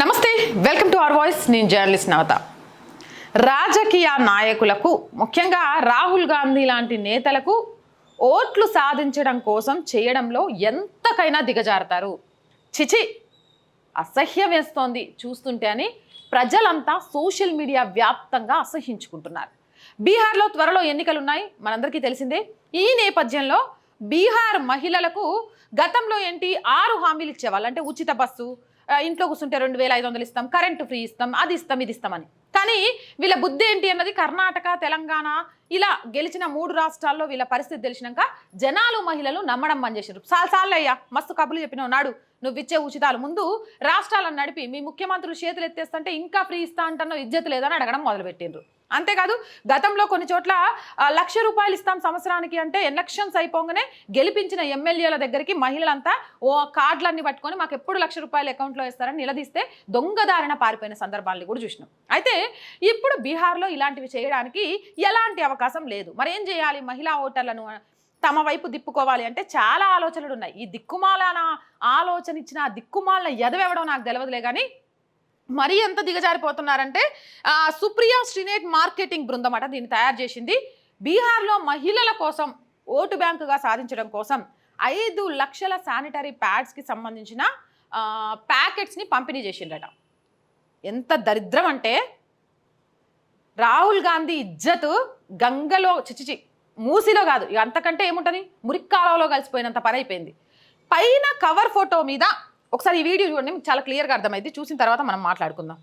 నమస్తే welcome to our voice. నేను journalist Navatha. రాజకీయ నాయకులకు ముఖ్యంగా రాహుల్ గాంధీ లాంటి నేతలకు ఓట్లు సాధించడం కోసం చేయడంలో ఎంతకైనా దిగజారుతారు. చిచి అసహ్యం వేస్తోంది చూస్తుంటే అని ప్రజలంతా సోషల్ మీడియా వ్యాప్తంగా అసహించుకుంటున్నారు. బీహార్లో త్వరలో ఎన్నికలున్నాయి. మనందరికీ తెలిసిందే ఈ నేపథ్యంలో బీహార్ మహిళలకు గతంలో ఏంటి ఆరు హామీలు ఇచ్చేవాళ్ళు? అంటే ఉచిత బస్సు ఇంట్లో కూర్చుంటే రెండు వేల ఐదు వందలు ఇస్తాం కరెంటు ఫ్రీ ఇస్తాం అది ఇస్తాం ఇది ఇస్తామని కానీ వీళ్ళ బుద్ధి ఏంటి అన్నది కర్ణాటక తెలంగాణ ఇలా గెలిచిన మూడు రాష్ట్రాల్లో వీళ్ళ పరిస్థితి తెలిసినాక జనాలు మహిళలు నమ్మడం బంద్ చేశారు సార్లు అయ్యా మస్తు కబులు చెప్పినావు నాడు నువ్వు ఇచ్చే ఉచితాలు. ముందు రాష్ట్రాలను నడిపి మీ ముఖ్యమంత్రులు చేతులు ఎత్తేస్తుంటే ఇంకా ఫ్రీ ఇస్తా అంటున్నావు ఇజ్జత్ లేదని అడగడం మొదలుపెట్టిండ్రు. అంతేకాదు గతంలో కొన్ని చోట్ల లక్ష రూపాయలు ఇస్తాం సంవత్సరానికి అంటే ఎలక్షన్స్ అయిపోగానే గెలిపించిన ఎమ్మెల్యేల దగ్గరికి మహిళలంతా ఓ కార్డులన్నీ పట్టుకొని మాకు ఎప్పుడు లక్ష రూపాయలు అకౌంట్లో వేస్తారని నిలదీస్తే దొంగదారిన పారిపోయిన సందర్భాలను కూడా చూసినాం. అయితే ఇప్పుడు బీహార్లో ఇలాంటివి చేయడానికి ఎలాంటి అవకాశం లేదు. మరి ఏం చేయాలి? మహిళా ఓటర్లను తమ వైపు దిప్పుకోవాలి అంటే చాలా ఆలోచనలు ఉన్నాయి. ఈ దిక్కుమాలన ఆలోచన ఇచ్చిన దిక్కుమాలన ఎదవెవడం ఎదవెవడో నాకు తెలియదులే కానీ మరీ ఎంత దిగజారిపోతున్నారంటే సుప్రియా శ్రీనేట్ మార్కెటింగ్ బృందం అట దీన్ని తయారు చేసింది. బీహార్లో మహిళల కోసం ఓటు బ్యాంకుగా సాధించడం కోసం ఐదు లక్షల శానిటరీ ప్యాడ్స్కి సంబంధించిన ప్యాకెట్స్ని పంపిణీ చేసిండట ఎంత దరిద్రం అంటే రాహుల్ గాంధీ ఇజ్జత్ గంగలో చిచిచి మూసిలో కాదు. ఇక అంతకంటే ఏముంటుంది? మురిక్కాలలో కలిసిపోయినంత పని అయిపోయింది. పైన కవర్ ఫోటో మీద ఒకసారి ఈ వీడియో చూడండి మీకు చాలా క్లియర్గా అర్థమైంది చూసిన తర్వాత మనం మాట్లాడుకుందాం.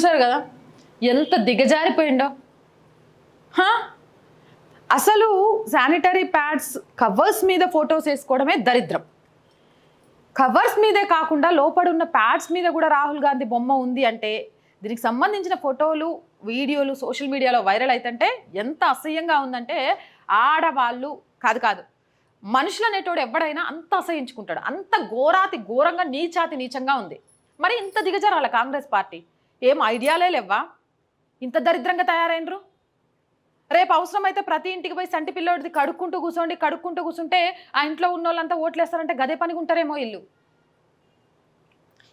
చూశారు కదా? ఎంత దిగజారిపోయిండో. అసలు శానిటరీ ప్యాడ్స్ కవర్స్ మీద ఫొటోస్ వేసుకోవడమే దరిద్రం. కవర్స్ మీదే కాకుండా లోపడున్న ప్యాడ్స్ మీద కూడా రాహుల్ గాంధీ బొమ్మ ఉంది అంటే దీనికి సంబంధించిన ఫోటోలు వీడియోలు సోషల్ మీడియాలో వైరల్ అవుతుంటే ఎంత అసహ్యంగా ఉందంటే ఆడవాళ్ళు కాదు కాదు మనుషులు అనేటోడు ఎవడైనా అంత అసహించుకుంటాడు. అంత ఘోరాతి ఘోరంగా నీచాతి నీచంగా ఉంది. మరి ఇంత దిగజారాల కాంగ్రెస్ పార్టీ? ఏం ఐడియాలే లేవా ఇంత దరిద్రంగా తయారైనరు రేపు అవసరమైతే ప్రతి ఇంటికి పోయి సంటి పిల్లోడిది కడుక్కుంటూ కూర్చోండి కడుక్కుంటూ కూర్చుంటే ఆ ఇంట్లో ఉన్న వాళ్ళంతా ఓట్లేస్తారంటే గదే పనికి ఉంటారేమో ఇల్లు.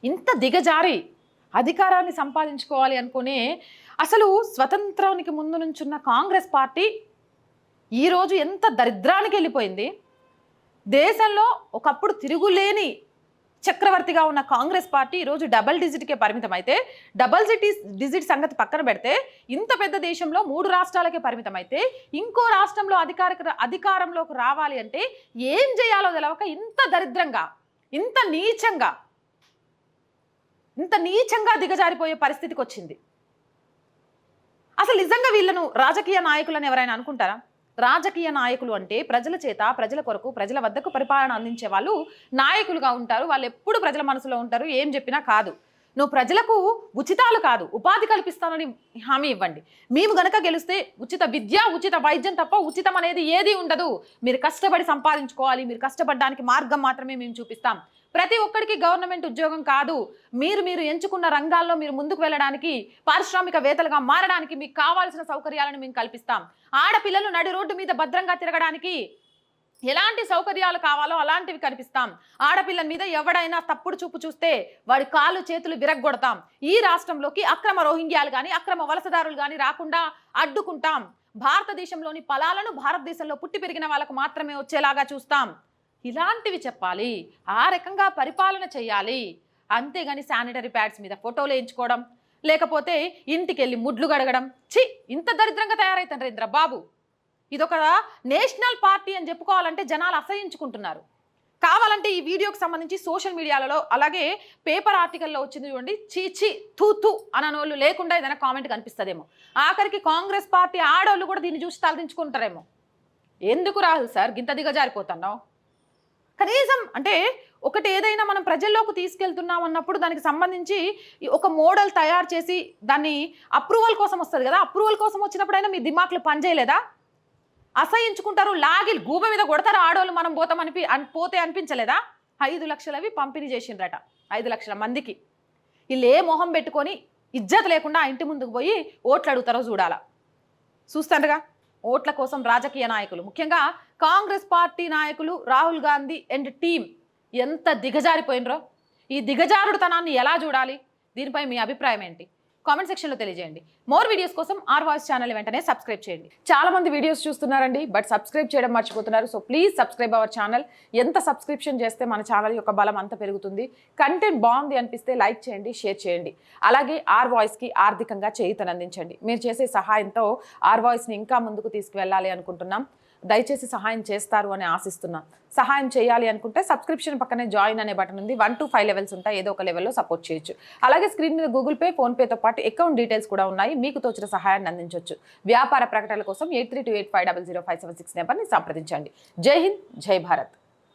ఇంత దిగజారి అధికారాన్ని సంపాదించుకోవాలి అనుకునే అసలు స్వతంత్రానికి ముందు నుంచున్న కాంగ్రెస్ పార్టీ ఈరోజు ఎంత దరిద్రానికి వెళ్ళిపోయింది? దేశంలో ఒకప్పుడు తిరుగులేని చక్రవర్తిగా ఉన్న కాంగ్రెస్ పార్టీ ఈరోజు డబల్ డిజిట్కే పరిమితం అయితే డబల్ సిటీ డిజిట్ సంగతి పక్కన పెడితే ఇంత పెద్ద దేశంలో మూడు రాష్ట్రాలకే పరిమితం అయితే ఇంకో రాష్ట్రంలో అధికారిక అధికారంలోకి రావాలి అంటే ఏం చేయాలో తెలవక ఇంత దరిద్రంగా ఇంత నీచంగా ఇంత నీచంగా దిగజారిపోయే పరిస్థితికి వచ్చింది అసలు నిజంగా వీళ్ళను రాజకీయ నాయకులను ఎవరైనా అనుకుంటారా? రాజకీయ నాయకులు అంటే ప్రజల చేత ప్రజల కొరకు ప్రజల వద్దకు పరిపాలన అందించే వాళ్ళు నాయకులుగా ఉంటారు. వాళ్ళు ఎప్పుడు ప్రజల మనసులో ఉంటారు. ఏం చెప్పినా కాదు. నువ్వు ప్రజలకు ఉచితాలు కాదు. ఉపాధి కల్పిస్తానని హామీ ఇవ్వండి. మేము గనక గెలిస్తే ఉచిత విద్య ఉచిత వైద్యం తప్ప ఉచితం అనేది ఏది ఉండదు. మీరు కష్టపడి సంపాదించుకోవాలి. మీరు కష్టపడడానికి మార్గం మాత్రమే మేము చూపిస్తాం. ప్రతి ఒక్కరికి గవర్నమెంట్ ఉద్యోగం కాదు. మీరు మీరు ఎంచుకున్న రంగాల్లో మీరు ముందుకు వెళ్ళడానికి పారిశ్రామికవేత్తలుగా మారడానికి మీకు కావాల్సిన సౌకర్యాలను మేము కల్పిస్తాం. ఆడపిల్లలు నడి రోడ్డు మీద భద్రంగా తిరగడానికి ఎలాంటి సౌకర్యాలు కావాలో అలాంటివి కనిపిస్తాం ఆడపిల్ల మీద ఎవడైనా తప్పుడు చూపు చూస్తే వాడి కాళ్ళు చేతులు విరగ్గొడతాం. ఈ రాష్ట్రంలోకి అక్రమ రోహింగ్యాలు కానీ అక్రమ వలసదారులు కానీ రాకుండా అడ్డుకుంటాం. భారతదేశంలోని ఫలాలను భారతదేశంలో పుట్టి పెరిగిన వాళ్ళకు మాత్రమే వచ్చేలాగా చూస్తాం. ఇలాంటివి చెప్పాలి. ఆ రకంగా పరిపాలన చేయాలి. అంతేగాని శానిటరీ ప్యాడ్స్ మీద ఫోటోలు వేయించుకోవడం లేకపోతే ఇంటికి వెళ్ళి ముడ్లు గడగడం ఛీ! ఇంత దరిద్రంగా తయారైతారు ఇంద్ర బాబు. ఇదొక నేషనల్ పార్టీ అని చెప్పుకోవాలంటే జనాలు అసహించుకుంటున్నారు. కావాలంటే ఈ వీడియోకి సంబంధించి సోషల్ మీడియాలలో అలాగే పేపర్ ఆర్టికల్లో వచ్చింది చూడండి. చీచి తూ తూ అననోళ్ళు లేకుండా ఏదైనా కామెంట్ కనిపిస్తుందేమో. ఆఖరికి కాంగ్రెస్ పార్టీ ఆడోళ్ళు కూడా దీన్ని చూసి తలదించుకుంటారేమో. ఎందుకు రాహుల్ సార్? గింత దిగజారిపోతున్నావు. కనీసం అంటే ఒకటి ఏదైనా మనం ప్రజల్లోకి తీసుకెళ్తున్నాం అన్నప్పుడు దానికి సంబంధించి ఈ ఒక మోడల్ తయారు చేసి దాన్ని అప్రూవల్ కోసం వస్తుంది కదా అప్రూవల్ కోసం వచ్చినప్పుడైనా మీ దిమాకులు పనిచేయలేదా? అసహించుకుంటారు లాగి గూబ మీద కొడతారు ఆడవాళ్ళు మనం పోతాం అనిపి పోతే అనిపించలేదా? ఐదు లక్షలవి పంపిణీ చేసిండ్రట ఐదు లక్షల మందికి. వీళ్ళు ఏ మొహం పెట్టుకొని ఇజ్జత్ లేకుండా ఆ ఇంటి ముందుకు పోయి ఓట్లు అడుగుతారో చూడాలా. చూస్తాండగా ఓట్ల కోసం రాజకీయ నాయకులు. ముఖ్యంగా కాంగ్రెస్ పార్టీ నాయకులు రాహుల్ గాంధీ అండ్ టీం ఎంత దిగజారిపోయినరో. ఈ దిగజారుడుతనాన్ని ఎలా చూడాలి? దీనిపై మీ అభిప్రాయం ఏంటి? కామెంట్ సెక్షన్లో తెలియజేయండి. మోర్ వీడియోస్ కోసం ఆర్ వాయిస్ ఛానల్ వెంటనే సబ్స్క్రైబ్ చేయండి. చాలా మంది వీడియోస్ చూస్తున్నారండి బట్ సబ్స్క్రైబ్ చేయడం మర్చిపోతున్నారు. So please subscribe our channel. ఎంత సబ్స్క్రిప్షన్ చేస్తే మన ఛానల్ యొక్క బలం అంత పెరుగుతుంది. కంటెంట్ బాగుంది అనిపిస్తే లైక్ చేయండి షేర్ చేయండి. అలాగే ఆర్ వాయిస్కి ఆర్థికంగా చేయుతనందించండి. మీరు చేసే సహాయంతో ఆర్ వాయిస్ని ఇంకా ముందుకు తీసుకువెళ్ళాలి అనుకుంటున్నాం. దయచేసి సహాయం చేస్తారు అని ఆశిస్తున్నాను సహాయం చేయాలి అనుకుంటే సబ్స్క్రిప్షన్ పక్కనే జాయిన్ అనే బటన్ ఉంది. వన్ టు ఫైవ్ లెవెల్స్ ఉంటాయి. ఏదో ఒక లెవెల్లో సపోర్ట్ చేయొచ్చు. అలాగే స్క్రీన్ మీద గూగుల్ పే ఫోన్పేతో పాటు అకౌంట్ డీటెయిల్స్ కూడా ఉన్నాయి. మీకు తోచిన సహాయాన్ని అందించవచ్చు వ్యాపార ప్రకటనల కోసం eight three two eight five double zero five seven six నెంబర్ని సంప్రదించండి. జై హింద్ జై భారత్.